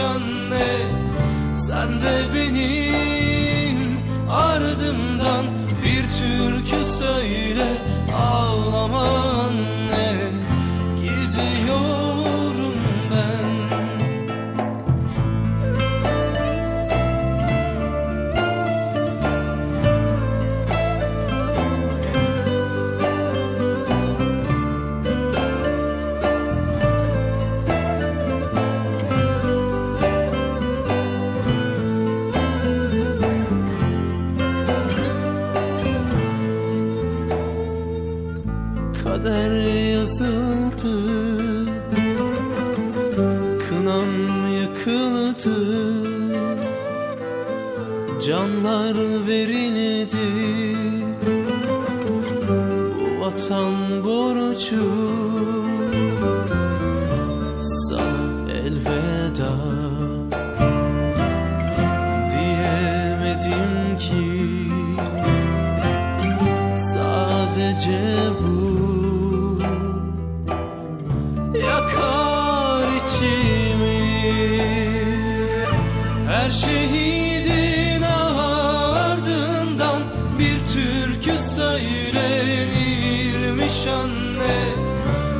anne. Sen de benim yazıldı. Kınam yakıldı Canlar verildi. Bu vatan borcu Her şehidin ardından Bir türkü söylenirmiş anne.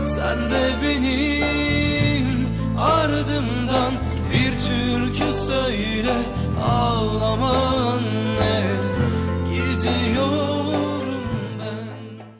Sen de benim ardımdan Bir türkü söyle Ağlama anne Gidiyor